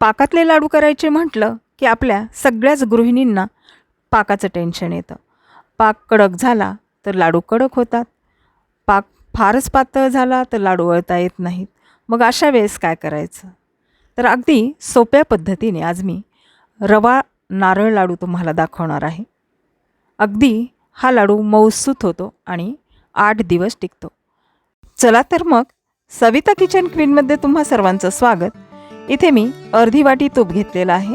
पाकातले लाडू करायचे म्हटलं की आपल्या सगळ्याच गृहिणींना पाकाचं टेन्शन येतं. पाक कडक झाला तर लाडू कडक होतात. पाक फारच पातळ झाला तर लाडू वळता येत नाहीत. मग अशा वेळेस काय करायचं? तर अगदी सोप्या पद्धतीने आज मी रवा नारळ लाडू तुम्हाला दाखवणार आहे. अगदी हा लाडू मौसूत होतो आणि आठ दिवस टिकतो. चला तर मग सविता किचन क्वीनमध्ये तुम्हा सर्वांचं स्वागत. इथे मी अर्धी वाटी तूप घेतलेलं आहे.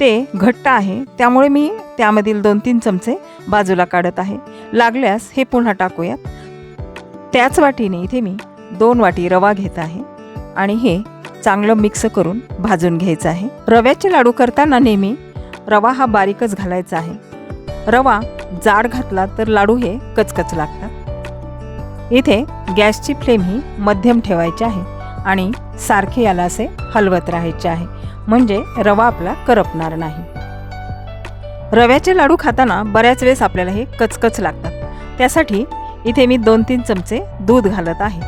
ते घट्ट आहे. त्यामुळे मी त्यामधील दोन तीन चमचे बाजूला काढत आहे. लागल्यास हे पुन्हा टाकूयात. त्याच वाटीने इथे मी दोन वाटी रवा घेत आहे. आणि हे चांगलं मिक्स करून भाजून घ्यायचं आहे. रव्याचे लाडू करताना नेहमी रवा हा बारीकच घालायचा आहे. रवा जाड घातला तर लाडू हे कचकच लागतात. इथे गॅसची फ्लेम ही मध्यम ठेवायची आहे. आणि सारखे याला असे हलवत राहायचे आहे. म्हणजे रवा आपला करपणार नाही. रव्याचे लाडू खाताना बऱ्याच वेळेस आपल्याला हे कचकच लागतात. त्यासाठी इथे मी दोन तीन चमचे दूध घालत आहे.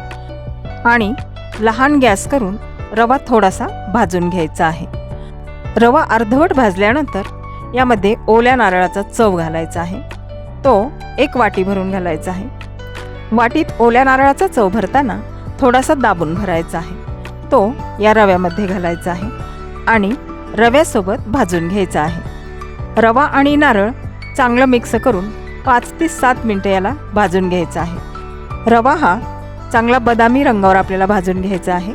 आणि लहान गॅस करून रवा थोडासा भाजून घ्यायचा आहे. रवा अर्धवट भाजल्यानंतर यामध्ये ओल्या नारळाचा चव घालायचा आहे. तो एक वाटी भरून घालायचा आहे. वाटीत ओल्या नारळाचा चव भरताना थोडासा दाबून भरायचा आहे. तो या रव्यामध्ये घालायचा आहे आणि रव्यासोबत भाजून घ्यायचा आहे. रवा आणि नारळ चांगलं मिक्स करून पाच ते सात मिनटं याला भाजून घ्यायचा आहे. रवा हा चांगला बदामी रंगावर आपल्याला भाजून घ्यायचा आहे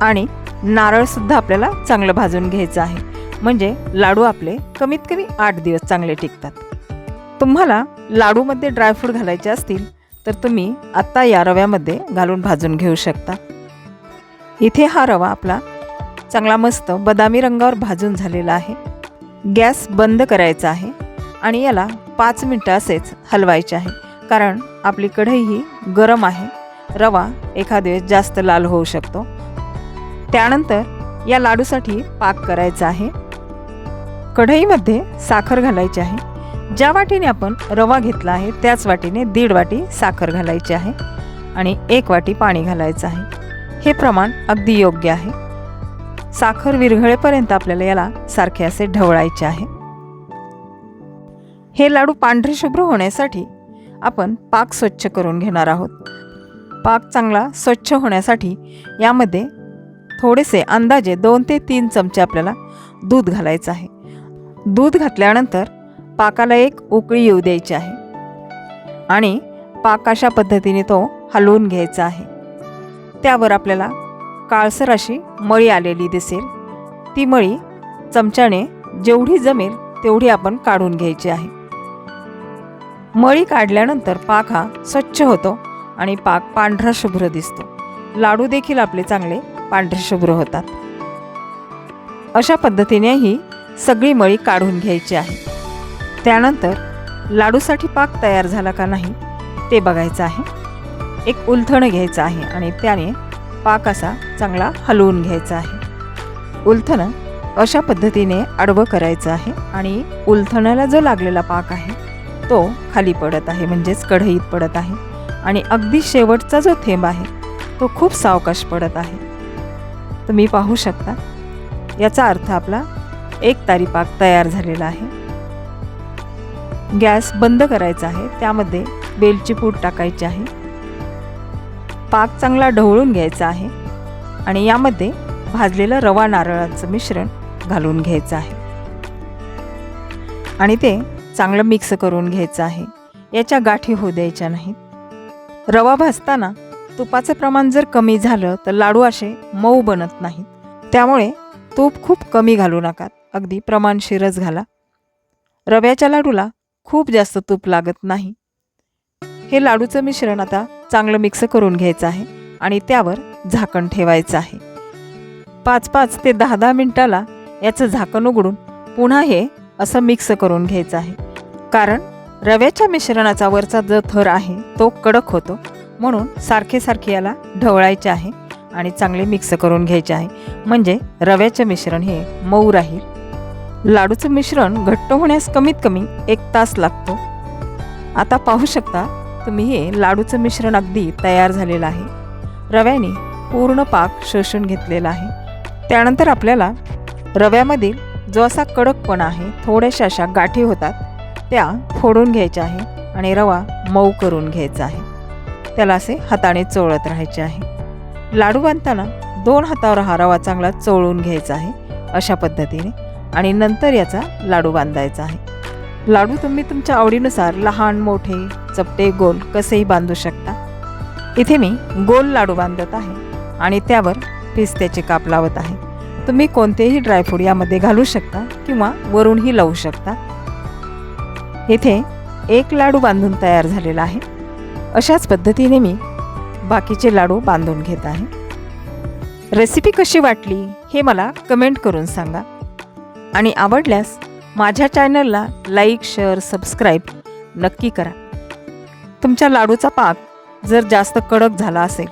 आणि नारळसुद्धा आपल्याला चांगलं भाजून घ्यायचं आहे. म्हणजे लाडू आपले कमीत कमी आठ दिवस चांगले टिकतात. तुम्हाला लाडूमध्ये ड्रायफ्रूट घालायचे असतील तर तुम्ही आत्ता या रव्यामध्ये घालून भाजून घेऊ शकता. इथे हा रवा आपला चांगला मस्त बदामी रंगावर भाजून झालेला आहे. गॅस बंद करायचा आहे आणि याला पाच मिनटं असेच हलवायचे आहे. कारण आपली कढई ही गरम आहे. रवा एखादे जास्त लाल होऊ शकतो. त्यानंतर या लाडूसाठी पाक करायचा आहे. कढईमध्ये साखर घालायची आहे. ज्या वाटीने आपण रवा घेतला आहे त्याच वाटीने दीड वाटी साखर घालायची आहे आणि एक वाटी पाणी घालायचं आहे. हे प्रमाण अगदी योग्य आहे. साखर विरघळेपर्यंत आपल्याला याला सारखे असे ढवळायचे आहे. हे लाडू पांढरे शुभ्र होण्यासाठी आपण पाक स्वच्छ करून घेणार आहोत. पाक चांगला स्वच्छ होण्यासाठी यामध्ये थोडेसे अंदाजे दोन ते तीन चमचे आपल्याला दूध घालायचं आहे. दूध घातल्यानंतर पाकाला एक उकळी येऊ द्यायची आहे. आणि पाक अशा पद्धतीने तो हलवून घ्यायचा आहे. त्यावर आपल्याला काळसर अशी मळी आलेली दिसेल. ती मळी चमच्याने जेवढी जमेल तेवढी आपण काढून घ्यायची आहे. मळी काढल्यानंतर पाक हा स्वच्छ होतो आणि पाक पांढरा शुभ्र दिसतो. लाडू देखील आपले चांगले पांढरे शुभ्र होतात. अशा पद्धतीने ही सगळी मळी काढून घ्यायची आहे. त्यानंतर लाडूसाठी पाक तयार झाला का नाही ते बघायचं आहे. एक उलथणं घ्यायचं आहे आणि त्याने पाक असा चांगला हलवून घ्यायचा आहे. उलथणं अशा पद्धतीने आडवं करायचं आहे आणि उलथण्याला जो लागलेला पाक आहे तो खाली पडत आहे म्हणजेच कढईत पडत आहे आणि अगदी शेवटचा जो थेंब आहे तो खूप सावकाश पडत आहे. तुम्ही पाहू शकता याचा अर्थ आपला एक तारी पाक तयार झालेला आहे. गॅस बंद करायचा आहे त्यामध्ये बेलची पूड टाकायची आहे. पाक चांगला ढवळून घ्यायचा आहे आणि यामध्ये भाजलेलं रवा नारळाचं मिश्रण घालून घ्यायचं आहे. आणि ते चांगलं मिक्स करून घ्यायचं आहे. याच्या गाठी होऊ द्यायच्या नाहीत. रवा भाजताना तुपाचं प्रमाण जर कमी झालं तर लाडू असे मऊ बनत नाहीत. त्यामुळे तूप खूप कमी घालू नका. अगदी प्रमाणशीरच घाला. रव्याच्या लाडूला खूप जास्त तूप लागत नाही. हे लाडूचं मिश्रण आता चांगलं मिक्स करून घ्यायचं आहे आणि त्यावर झाकण ठेवायचं आहे. पाच पाच ते दहा दहा मिनटाला याचं झाकण उघडून पुन्हा हे असं मिक्स करून घ्यायचं आहे. कारण रव्याच्या मिश्रणाचा वरचा जो थर आहे तो कडक होतो म्हणून सारखे सारखे याला ढवळायचे आहे आणि चांगले मिक्स करून घ्यायचे आहे. म्हणजे रव्याचे मिश्रण हे मऊ राहील. लाडूचं मिश्रण घट्ट होण्यास कमीत कमी एक तास लागतो. आता पाहू शकता तुम्ही हे लाडूचं मिश्रण अगदी तयार झालेलं आहे. रव्याने पूर्ण पाक शोषून घेतलेला आहे. त्यानंतर आपल्याला रव्यामधील जो असा कडकपणा आहे थोड्याशा अशा गाठी होतात त्या फोडून घ्यायच्या आहे आणि रवा मऊ करून घ्यायचा आहे. त्याला असे हाताने चोळत राहायचे आहे. लाडू बांधताना दोन हातावर हा रवा चांगला चोळून घ्यायचा आहे अशा पद्धतीने आणि नंतर याचा लाडू बांधायचा आहे. लाडू तुम्ही तुमच्या आवडीनुसार लहान मोठे चपटे गोल कसेही बांधू शकता. इथे मी गोल लाडू बांधत आहे आणि त्यावर पिस्त्याचे काप लावत आहे. तुम्ही कोणतेही ड्रायफ्रूट यामध्ये घालू शकता किंवा वरूनही लावू शकता. इथे एक लाडू बांधून तयार झालेला आहे. अशाच पद्धतीने मी बाकीचे लाडू बांधून घेत आहे. रेसिपी कशी वाटली हे मला कमेंट करून सांगा. आणि आवडल्यास माझ्या चॅनलला लाईक शेअर सबस्क्राईब नक्की करा. तुमच्या लाडूचा पाक जर जास्त कडक झाला असेल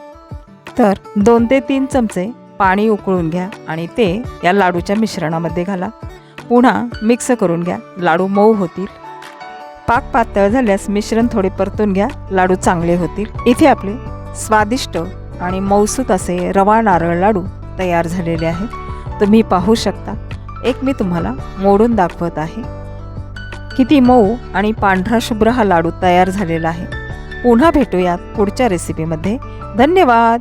तर दोन ते तीन चमचे पाणी उकळून घ्या आणि ते या लाडूच्या मिश्रणामध्ये घाला. पुन्हा मिक्स करून घ्या. लाडू मऊ होतील. पाक पातळ झाल्यास मिश्रण थोडे परतून घ्या. लाडू चांगले होतील. इथे आपले स्वादिष्ट आणि मौसूत असे रवा नारळ लाडू तयार झालेले आहेत. तुम्ही पाहू शकता. एक मी तुम्हाला मोडून दाखवत आहे. किती मऊ आणि पांढरा शुभ्र हा लाडू तयार झालेला आहे. पुन्हा भेटूयात पुढच्या रेसिपीमध्ये धन्यवाद!